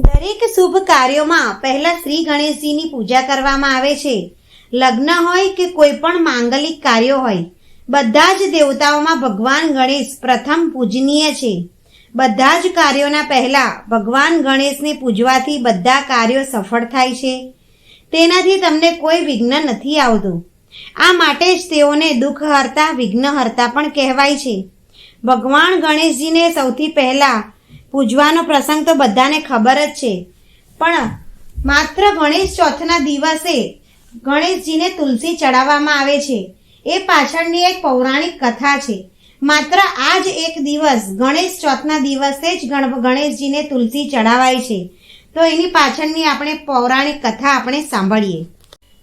દરેક શુભ કાર્યોમાં પહેલા શ્રી ગણેશજીની પૂજા કરવામાં આવે છે. લગ્ન હોય કે કોઈ પણ માંગલિક કાર્યો હોય, બધા જ દેવતાઓમાં ભગવાન ગણેશ પ્રથમ પૂજનીય છે. બધા જ કાર્યોના પહેલા ભગવાન ગણેશને પૂજવાથી બધા કાર્યો સફળ થાય છે. તેનાથી તમને કોઈ વિઘ્ન નથી આવતું. આ માટે જ તેઓને દુઃખ હરતા, વિઘ્ન હરતા પણ કહેવાય છે. ભગવાન ગણેશજીને સૌથી પહેલા પૂજવાનો પ્રસંગ તો બધાને ખબર જ છે. પણ માત્ર ગણેશ ચોથના દિવસે ગણેશજીને તુલસી ચડાવવામાં આવે છે. એ પાછળની એક પૌરાણિક કથા છે. માત્ર આ જ એક દિવસ ગણેશ ચોથના દિવસે જ ગણ, ગણેશજીને તુલસી ચડાવાય છે. તો એની પાછળની આપણે પૌરાણિક કથા આપણે સાંભળીએ.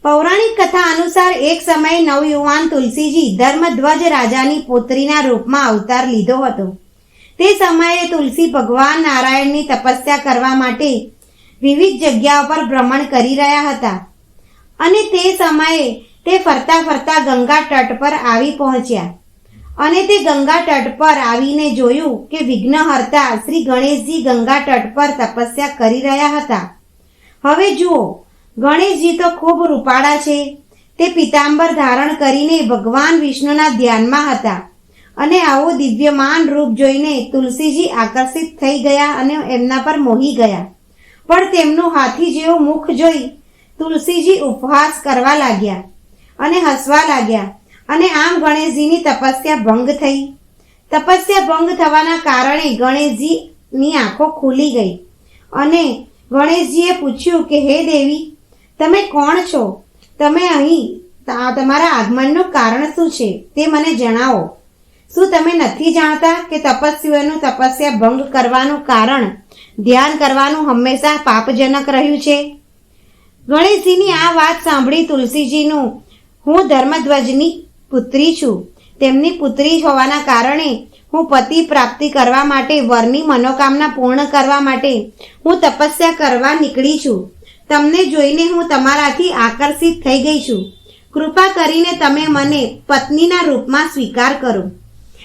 પૌરાણિક કથા અનુસાર એક સમયે નવયુવાન તુલસીજી ધર્મધ્વજ રાજાની પુત્રીના રૂપમાં અવતાર લીધો હતો. તે સમયે તુલસી ભગવાન નારાયણની તપસ્યા કરવા માટે વિવિધ જગ્યાઓ પર ભ્રમણ કરી રહ્યા હતા. અને તે સમયે તે ફરતા ફરતા ગંગા તટ પર આવી પહોંચ્યા. અને તે ગંગા તટ પર આવીને જોયું કે વિઘ્નહર્તા શ્રી ગણેશજી ગંગા તટ પર તપસ્યા કરી રહ્યા હતા. હવે જુઓ, ગણેશજી તો ખૂબ રૂપાળા છે. તે પિતાંબર ધારણ કરીને ભગવાન વિષ્ણુના ધ્યાનમાં હતા. અને આવો દિવ્યમાન રૂપ જોઈને તુલસીજી આકર્ષિત થઈ ગયા અને એમના પર મોહી ગયા. પણ તેમનું હાથી જેવું મુખ જોઈ તુલસીજી ઉપહાસ કરવા લાગ્યા અને હસવા લાગ્યા. અને આમ ગણેશજીની તપસ્યા ભંગ થઈ. તપસ્યા ભંગ થવાના કારણે ગણેશજીની આંખો ખુલી ગઈ. અને ગણેશજીએ પૂછ્યું કે, હે દેવી, તમે કોણ છો? તમે અહીં તમારા આગમનનું કારણ શું છે? તે મને જણાવો. શું તમે નથી જાણતા કે તપસ્વીઓનું તપસ્યા ભંગ કરવાનું કારણ, ધ્યાન કરવાનું હંમેશા પાપજનક રહ્યું છે? ગણેશજીની આ વાત સાંભળી તુલસીજીનું, હું ધર્મધ્વજની પુત્રી છું. તેમની પુત્રી હોવાના કારણે હું પતિ પ્રાપ્તિ કરવા માટે વરની મનોકામના પૂર્ણ કરવા માટે હું તપસ્યા કરવા નીકળી છું. તમને જોઈને હું તમારાથી આકર્ષિત થઈ ગઈ છું. કૃપા કરીને તમે મને પત્નીના રૂપમાં સ્વીકાર કરો.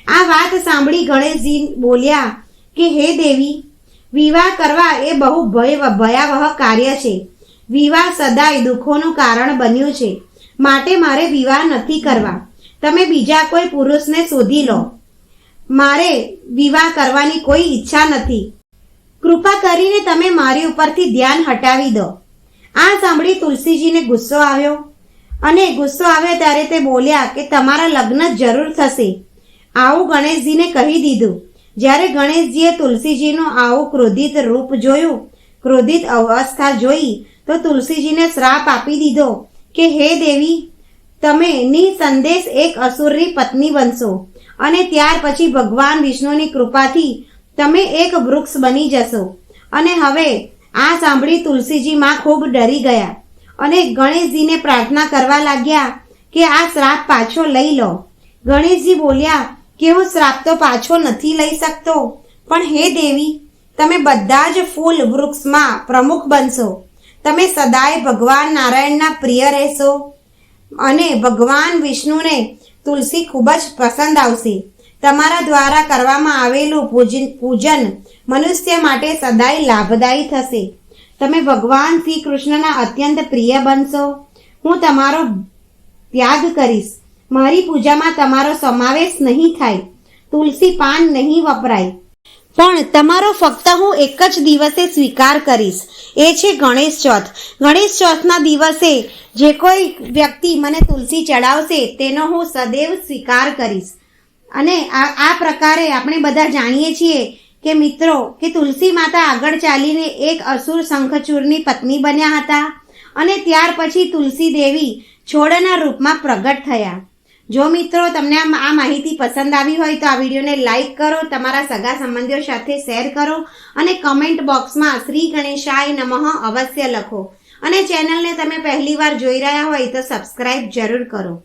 આ વાત સાંભળી ગણેશજી બોલ્યા કે, હે દેવી, વિવાહ કરવા એ બહુ ભય ભયાવહ કાર્ય છે. વિવાહ સદાય દુઃખોનું કારણ બન્યું છે. માટે મારે વિવાહ નથી કરવા. તમે બીજા કોઈ પુરુષને શોધી લો. મારે વિવાહ કરવાની કોઈ ઈચ્છા નથી. કૃપા કરીને તમે મારી ઉપરથી ધ્યાન હટાવી દો. આ સાંભળી તુલસીજીને ગુસ્સો આવ્યો અને ગુસ્સો આવ્યો ત્યારે તે બોલ્યા કે, તમારા લગ્ન જરૂર થશે. આવું ગણેશજીને કહી દીધું. જ્યારે ગણેશજીએ તુલસીજીનું આવું ક્રોધિત રૂપ જોયું, ક્રોધિત અવસ્થા જોઈ, તો તુલસીજીને શ્રાપ આપી દીધો કે, હે દેવી, તમે નિસંદેશ એક અસુરની પત્ની બનશો અને ત્યાર પછી ભગવાન વિષ્ણુની કૃપાથી તમે એક વૃક્ષ બની જશો. અને હવે આ સાંભળી તુલસીજી માં ખૂબ ડરી ગયા અને ગણેશજીને પ્રાર્થના કરવા લાગ્યા કે, આ શ્રાપ પાછો લઈ લો. ગણેશજી બોલ્યા કે હું શ્રાપ તો પાછો નથી લઈ શકતો. પણ હે દેવી, તમે બધા જ ફૂલ વૃક્ષમાં પ્રમુખ બનશો. તમે સદાય ભગવાન નારાયણના પ્રિય રહેશો. અને ભગવાન વિષ્ણુને તુલસી ખૂબ જ પસંદ આવશે. તમારા દ્વારા કરવામાં આવેલું પૂજન પૂજન મનુષ્ય માટે સદાય લાભદાયી થશે. તમે ભગવાન શ્રી કૃષ્ણના અત્યંત પ્રિય બનશો. હું તમારો ત્યાગ કરીશ. મારી પૂજામાં તમારો સમાવેશ નહીં થાય. તુલસી પાન નહીં વપરાય. પણ તમારો ફક્ત હું એક જ દિવસે સ્વીકાર કરીશ. એ છે ગણેશ ચોથ. ગણેશ ચોથના દિવસે જે કોઈ વ્યક્તિ મને તુલસી ચડાવશે, તેનો હું સદૈવ સ્વીકાર કરીશ. અને આ આ પ્રકારે આપણે બધા જાણીએ છીએ કે મિત્રો, કે તુલસી માતા આગળ ચાલીને એક અસુર શંખચૂરની પત્ની બન્યા હતા અને ત્યાર પછી તુલસી દેવી છોડના રૂપમાં પ્રગટ થયા. જો મિત્રો તમને આ માહિતી પસંદ આવી હોય તો આ વિડીયોને લાઈક કરો, તમારા સગા સંબંધીઓ સાથે શેર કરો અને કમેન્ટ બોક્સમાં શ્રી ગણેશાય નમઃ અવશ્ય લખો. અને ચેનલને તમે પહેલીવાર જોઈ રહ્યા હોય તો સબસ્ક્રાઇબ જરૂર કરો.